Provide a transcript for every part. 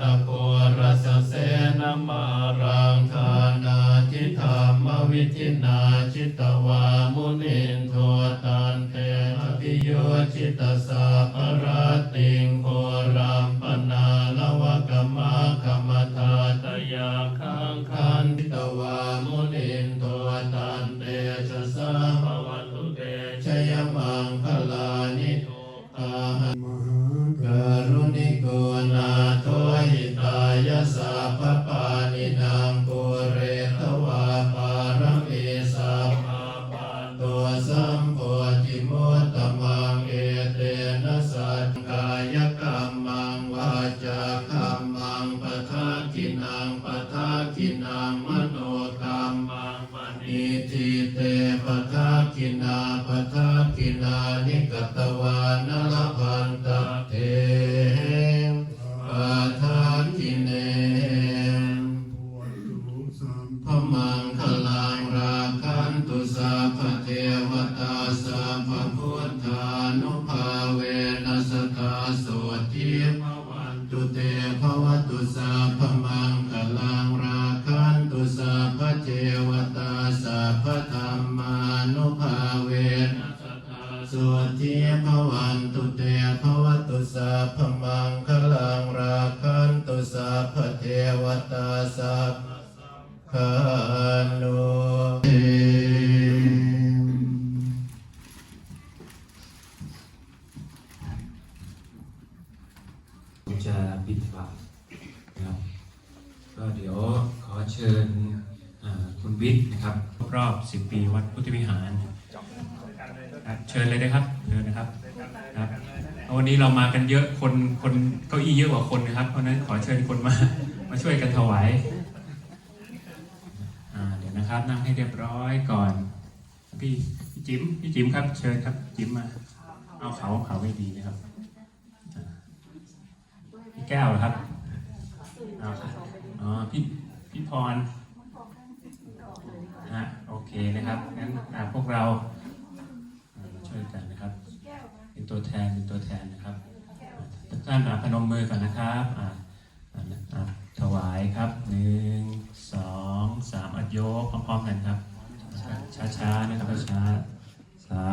ตาโกรัสเสนมารังคานาจิธรรมวิจินาจิตวามุนินโทตันเตอภิโยจิตสา ตุสัพเทวตาสัพพุท รับรอบ 10 ปีวัดพุทธวิหารครับเชิญเลยนะครับเชิญนะครับครับวันนี้เรามากันเยอะคนคนเก้าอี้เยอะกว่าคนนะครับ เพราะนั้นขอเชิญคนมามาช่วยกันถวายเดี๋ยวนะครับนั่งให้เรียบร้อยก่อนพี่พี่จิ๋มพี่จิ๋มครับ เชิญครับจิ๋มมา เอาเขาเขาไม่ดีนะครับพี่แก้วครับอ๋อพี่พี่พร นะครับงั้นพวกเราช่วยกันนะครับ เป็นตัวแทนเป็นตัวแทนนะครับท่านอะพนมมือก่อนนะครับถวายครับหนึ่งสองสามอัดโยกพร้อมๆกันครับช้าๆนะครับช้าสา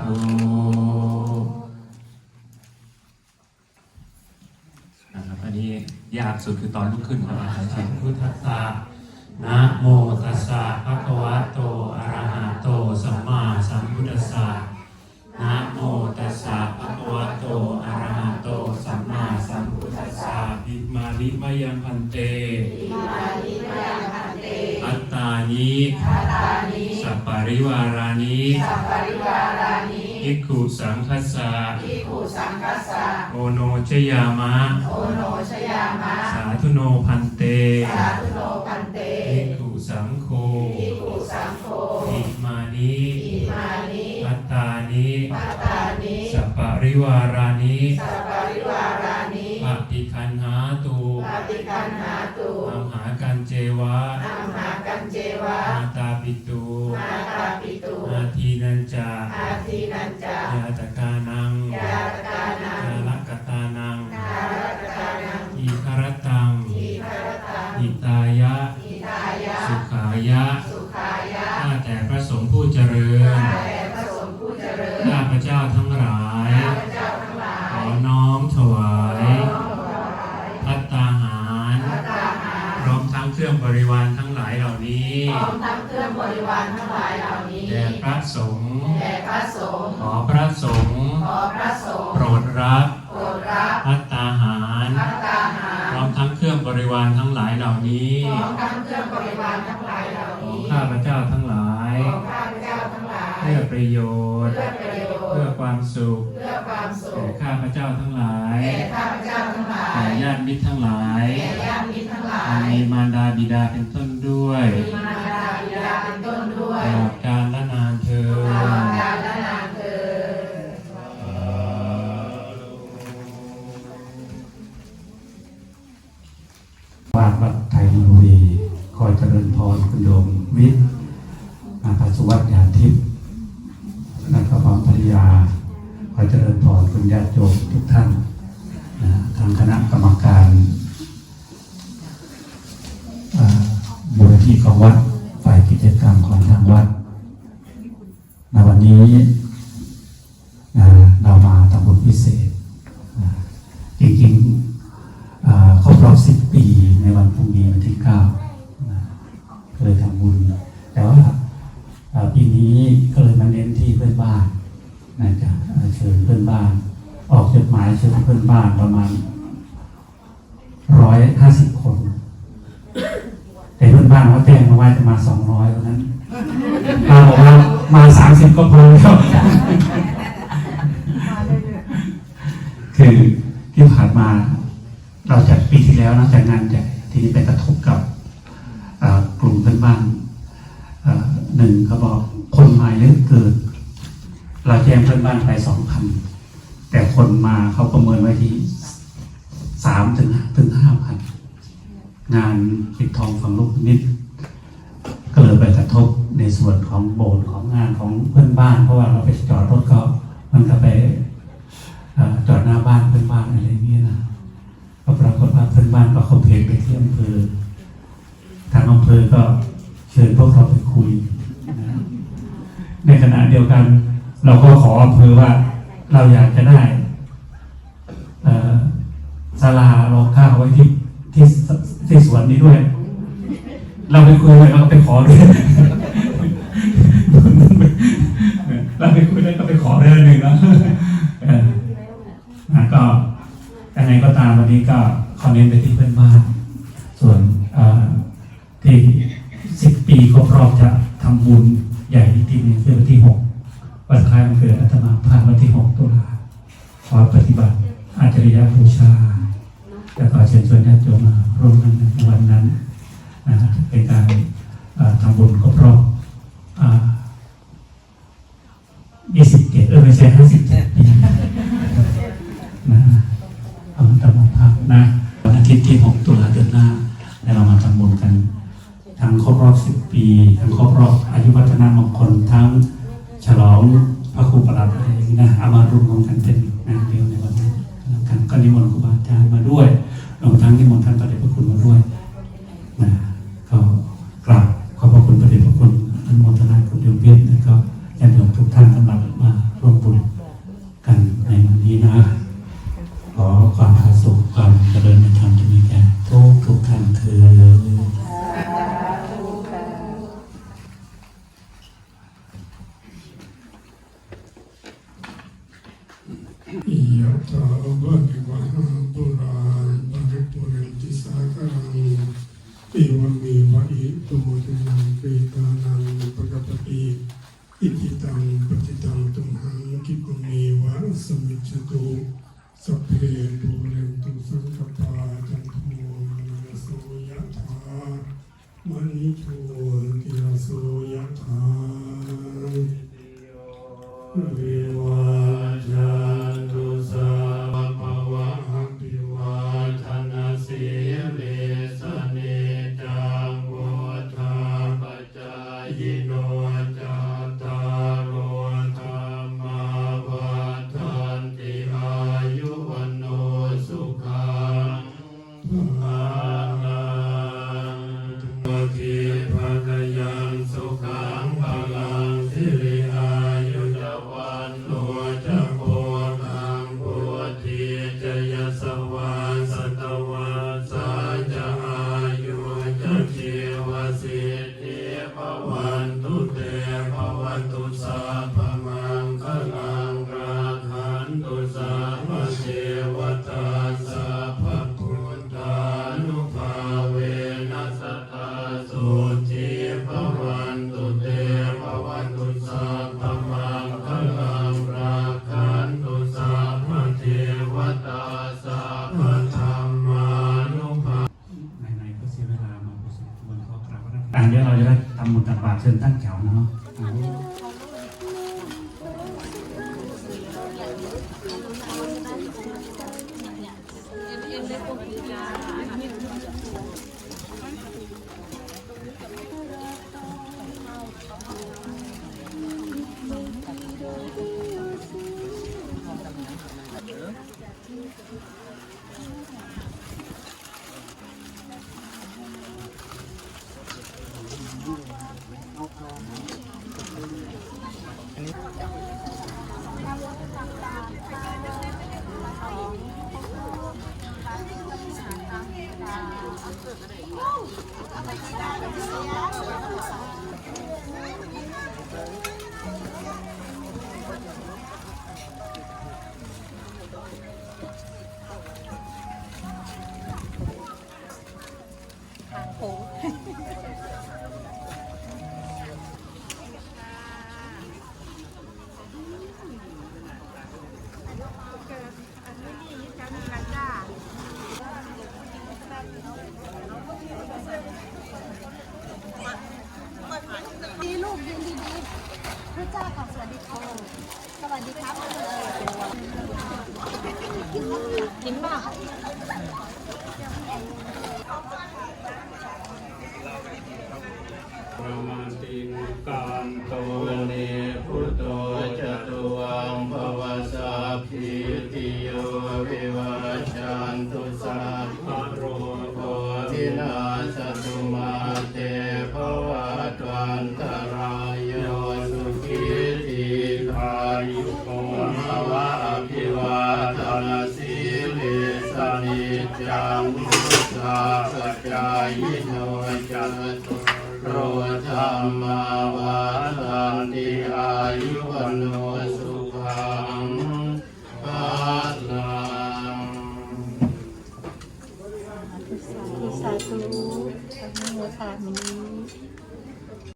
ธุนะครับอันนี้ยากสุดคือตอนลุกขึ้นครับพุทธัสสะ นะโมตัสสะภะคะวะโต อะระหะโต สัมมาสัมพุทธัสสะนะโมตัสสะภะคะวะโต อะระหะโต สัมมาสัมพุทธัสสะอิมาลิมายังพันเต อัตตานิสัปปะริวารานิอิกขุสังคัสสะโอโนชยามะ สาธุโนพันเต ภิกขุสังโฆอิมานิอัตตานิ สัปปะริวารานิป งหลายเหล่านี้พร้อมทั้งเครื่องบริวารทั้งหลายเหล่านี้แด่พระสงฆ์แด่พระสงฆ์ขอพระสงฆ์ขอพระสงฆ์โปรดรับโปรดรับพัตตาหารพัตตาหารพร้อมทั้งเครื่องบริวารทั้งหลายเหล่านี้พร้อมทั้งเครื่องบริวารทั้งหลายเหล่าของนี้ข้าพระเจ้าทั้งหลายของข้าพเจ้าทั้งหลายเพื่อประโยชน์เพื่อประโยชน์เพื่อความสุขเพื่อความสุแก่ขข้าพระเจ้าทั้งหลายแก่ข้าพเจ้าทั้งหลาแก่ยญาติมิตรทั้งหลายแก่ญาติมิตรทั้งหลาอันยมีมารดาบิดาเป็นต้น ด้วยมีมารดาบิดาเป็นต้นด้วตยลอดกาลและนานเธอตลอดญกาลและนานเทอญวาดวัดไทยบุรีคอยเจริญพรคุณโยมวิทย์ ชิญเพื่อนบ้าน ออกจดหมายเชิญเพื่อนบ้านประมาณร้อยห้าสิบคน แต่เพื่อนบ้านเขาแจ้งมาไว่าจะมาสองร้อยเพราะนั้นป้าบอกว่ามาสามสิบก็พอแล้วคือที่ผ่านมาเราจัดปีที่แล้วนะจัดงานใหญ่ทีนี้ไปกระทบกับกลุ่มเพื่อนบ้านหนึ่งเขาบอกคนใหมาเยอะเกิน เราแจ้งเพื่อนบ้านไปสองพันแต่คนมาเขาประเมินไว้ที่สามถึงถึงห้าพันงานปิดทองฝังลูกนิดก็เลยไปกระทบในส่วนของโบสถ์ของงานของเพื่อนบ้าน เพราะว่าเราไปจอดรถเขามันก็ไปอจอดหน้าบ้านเพื่อนบ้านอะไรอย่างเงี้ยนะก็ปรากฏว่าเพื่อนบ้านก็คอมเพลนไปที่อำเภอทางอำเภอก็เชิญพวกเราไปคุยนะในขณะเดียวกัน เราก็ขออำเภอว่าเราอยากจะได้ศาลารอข้าวไว้ที่ที่สที่สวนนี้ด้วย เราไปคุยเลยเราก็ไปขอด้วยเราไปคุยแล้วก็ไปขอเรื่องหนึ่งนะก็ยังไงก็ตามวันนี้ก็คอนเน้นไปที่เพื่อนบ้านส่วนที่สิบปีครบรอบจะทำบุญใหญ่อีกทีนึงคือวันที่หก วันคล้ายวันเกิดอาตมาผ่านวันที่หกตุลาขอปฏิบัติอาจริยบูชา แล้วก็เชิญชวนญาติโยมมาร่วมกันในวันนั้นนะฮะเป็นการทำบุญครบรอบ ลัดอะไรอย่างนี้นะอามรวมกันเป็นงานเดียวใน สัพเพปุเรนตุสังกปาจันโทมนัสโสยะถามณิโช การโตตัวเนพุทโธจตุวังภวสัพพิติโยวิวัชันตุสัพพโรโควินาศตุมาเตภวัตวันตรายโยสุขีติขายุโกภวะอภิวาทนาสีลิสนิจังมุตตาปัจจายโนจตุ โรธรรมาวาทันติอายุวันโนสุขังภาลังสาธุสาธุสาธุสาธุ